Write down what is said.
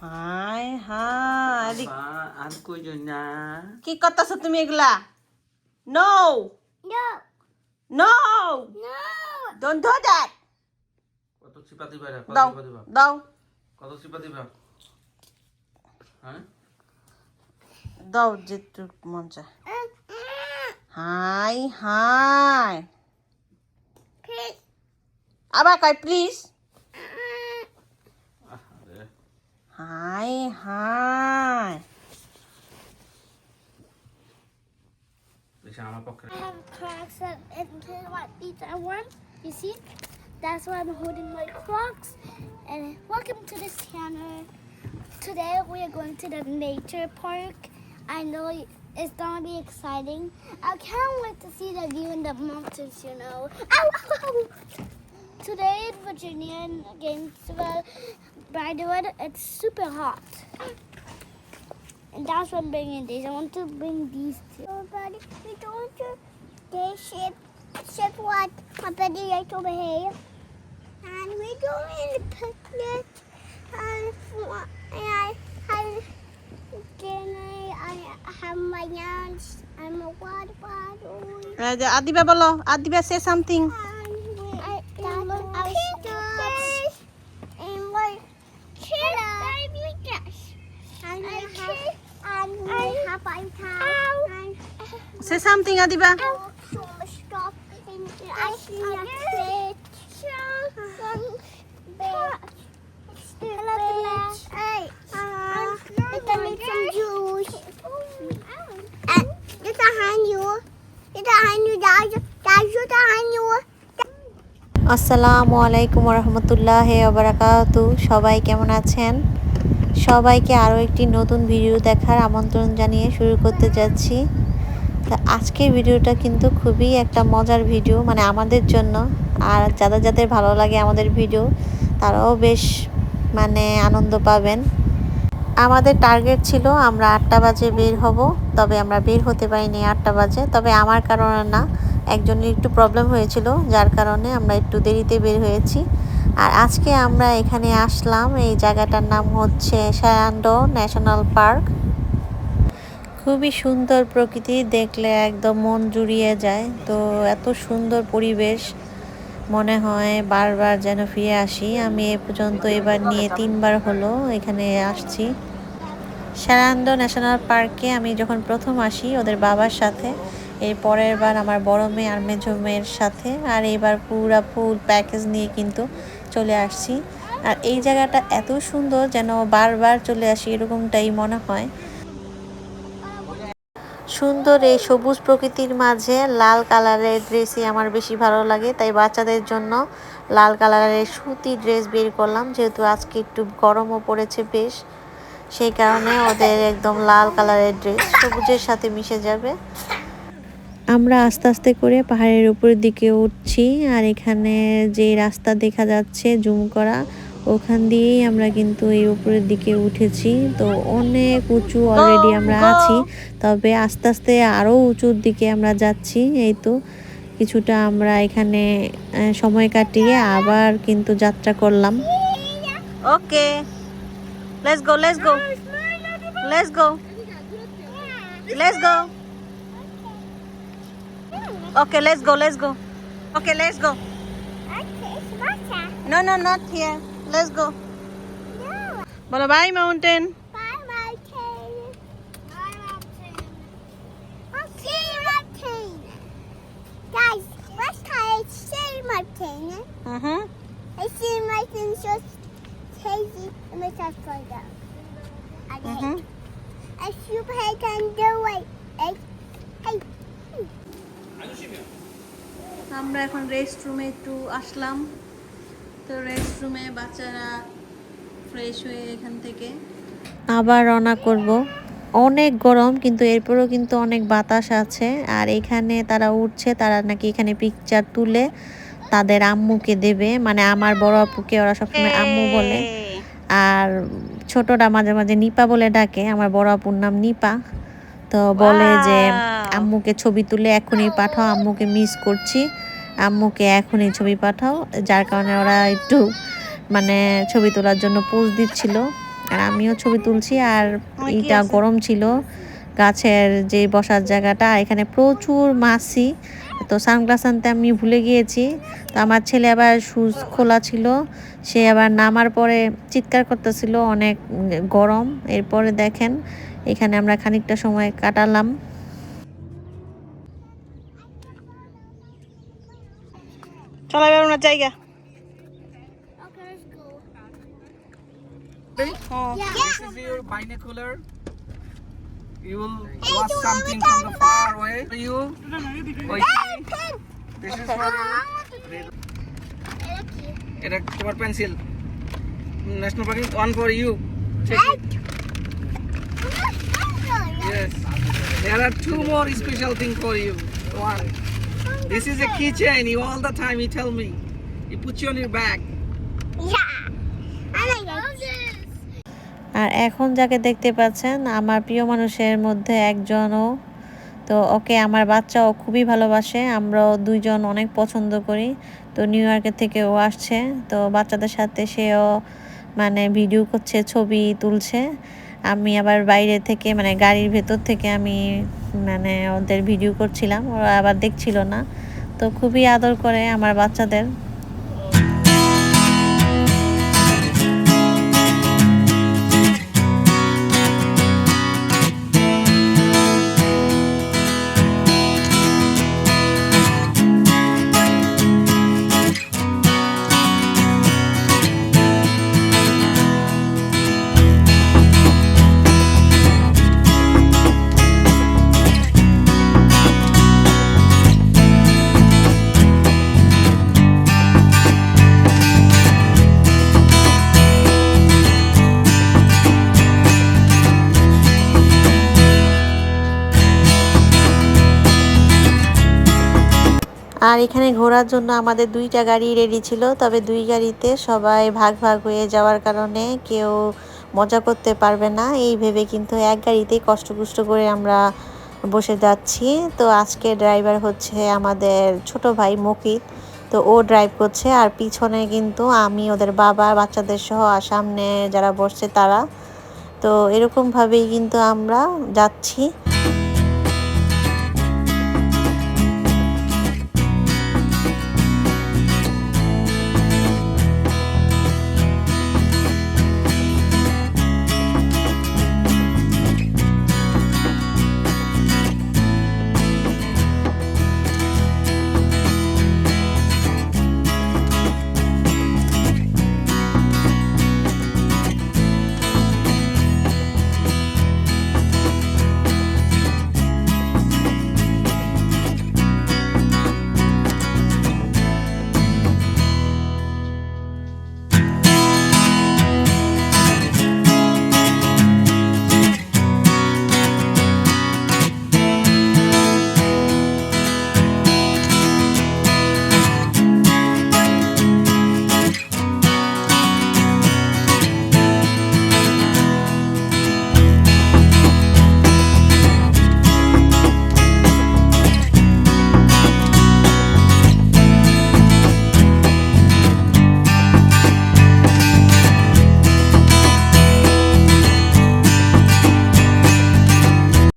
High high আর কইজন না? কি করতেছো তুমি এগুলা? No No, no no. Don't do that কত চিপা দিবা রে কত চিপা দিবা? দাও। কত চিপা দিবা? হ্যাঁ? দাও যেটুক মন চায়। Hi hi. আবার কয় please Hi, hi. I have a Crocs and, and you know what beats I want? You see? That's why I'm holding my Crocs. And welcome to this channel. Today we are going to the nature park. I know it's gonna be exciting. I can't wait to see the view in the mountains, you know. Ow, ow, ow. Today in Virginia and Gainesville, but I do it, it's super hot. And that's why I'm bringing these. I want to bring these two. Oh, buddy, we don't do they ship, ship what my buddy right over here. And we go in the picnic and, and I have dinner and I have my lunch and a water bottle. Adiba, bolo. Adiba, say something. Hand you. আসসালামু আলাইকুম রহমতুল্লাহ আবরাকাতু সবাই কেমন আছেন? সবাইকে আরও একটি নতুন video দেখার আমন্ত্রণ জানিয়ে শুরু করতে যাচ্ছি। তা আজকের ভিডিওটা কিন্তু খুবই একটা মজার ভিডিও মানে আমাদের জন্য। আর যাদের যাদের ভালো লাগে আমাদের ভিডিও, তারাও বেশ মানে আনন্দ পাবেন। আমাদের টার্গেট ছিল আমরা আটটা বাজে বের হব, তবে আমরা বের হতে পারিনি আটটা বাজে। তবে আমার কারণে না, একজনের একটু প্রবলেম হয়েছিল, যার কারণে আমরা একটু দেরিতে বের হয়েছি। আর আজকে আমরা এখানে আসলাম, এই জায়গাটার নাম হচ্ছে শায়ান্ডো ন্যাশনাল পার্ক। খুবই সুন্দর প্রকৃতি, দেখলে একদম মন জুড়িয়ে যায়। তো এত সুন্দর পরিবেশ মনে হয় বারবার যেন ফিরে আসি। আমি এ পর্যন্ত এবার নিয়ে তিনবার হলো, এখানে আসছি। সারান্দ ন্যাশনাল পার্কে আমি যখন প্রথম আসি ওদের বাবার সাথে, এর পরের বার আমার বড় মেয়ে আর মেজো মেয়ের সাথে, আর এবার পুরা ফুল প্যাকেজ নিয়ে কিন্তু চলে আসছি। আর এই জায়গাটা এত সুন্দর যেন বারবার চলে আসি, এরকমটাই মনে হয়। সুন্দর এই সবুজ প্রকৃতির মাঝে লাল কালারের ড্রেসই আমার বেশি ভালো লাগে, তাই বাচ্চাদের জন্য লাল কালারের সুতি ড্রেস বের করলাম, যেহেতু আজকে একটু গরমও পড়েছে বেশ, সেই কারণে ওদের একদম লাল কালারের ড্রেস সবুজের সাথে মিশে যাবে। আমরা আস্তে আস্তে করে পাহাড়ের উপরের দিকে উঠছি, আর এখানে যে রাস্তা দেখা যাচ্ছে জুম করা ওখান দিয়েই আমরা কিন্তু এই উপরের দিকে উঠেছি। তো অনেক উঁচু অলরেডি আমরা আছি। তবে আস্তে আস্তে আরও উঁচুর দিকে আমরা যাচ্ছি এই তো। কিছুটা আমরা এখানে সময় কাটিয়ে আবার কিন্তু যাত্রা করলাম। Okay. Let's go let's go let's go let's go okay let's go let's go okay let's go Okay, it's Martha. No No not here let's go বলো bye mountain Bye, Martin. Bye, Martin. Okay, Martin. Guys, let's try to see Martin. Hmm I see Martin just crazy and my stuff going down. Okay. Hmm I see I can do it. Hey, hey. আমরা এখন rest রুমে একটু আসলাম তো rest রুমে বাচ্চারা fresh হয়ে এখান থেকে। আবার রওনা করব। অনেক গরম কিন্তু এরপরেও কিন্তু অনেক বাতাস আছে। আর এখানে তারা উঠছে তারা নাকি এখানে পিকচার তুলে তাদের আম্মুকে দেবে। মানে আমার বড় আপুকে ওরা সবসময় আম্মু বলে। আর ছোটটা মাঝে মাঝে নিপা বলে ডাকে। আমার বড় আপুর নাম নিপা। তো বলে যে আম্মুকে ছবি তুলে এখনই পাঠাও আম্মুকে মিস করছি। আম্মুকে এখনই ছবি পাঠাও যার কারণে ওরা একটু মানে ছবি তোলার জন্য পোজ দিচ্ছিল। আর আমিও ছবি তুলছি আর এইটা গরম ছিল। গাছের যে বসার জায়গাটা এখানে প্রচুর মাছি। তো সানগ্লাস আনতে আমি ভুলে গিয়েছি। তো আমার ছেলে আবার শুজ খোলা ছিল। সে আবার নামার পরে চিৎকার করতেছিল অনেক গরম। এরপরে দেখেন এখানে আমরা খানিকটা সময় কাটালাম। চলো এবার ওনার জায়গা Okay, let's go. হ্যাঁ Yeah. This is your binocular. You will watch something from the far away. You, ওই This is for এটা তোমার pencil national parking one for you Yes. There are two more special things for you. One. This is a keychain. You all the time you tell me. You put you on your bag. Yeah. I like this. আর এখন যাকে দেখতে পাচ্ছেন আমার প্রিয় মানুষের মধ্যে একজনও তো ওকে আমার বাচ্চাও খুবই ভালোবাসে আমরাও দুইজন অনেক পছন্দ করি তো নিউ ইয়র্কের থেকে ও আসছে তো বাচ্চাদের সাথে সেও মানে ভিডিও করছে ছবি তুলছে আমি আবার বাইরে থেকে মানে গাড়ির ভেতর থেকে আমি মানে ওদের ভিডিও করছিলাম, ওরা আবার দেখছিল না। তো খুবই আদর করে আমার বাচ্চাদের। আর এখানে ঘোরার জন্য আমাদের দুইটা গাড়ি রেডি ছিল, তবে দুই গাড়িতে সবাই ভাগ ভাগ হয়ে যাওয়ার কারণে কেউ মজা করতে পারবে না। এই ভেবে কিন্তু এক গাড়িতেই কষ্ট কুষ্ট করে আমরা বসে যাচ্ছি। তো আজকে ড্রাইভার হচ্ছে আমাদের ছোট ভাই মকিত। তো ও ড্রাইভ করছে আর পিছনে কিন্তু আমি, ওদের বাবা, বাচ্চাদের সহ আর সামনে যারা বসছে তারা। তো এরকমভাবেই কিন্তু আমরা যাচ্ছি।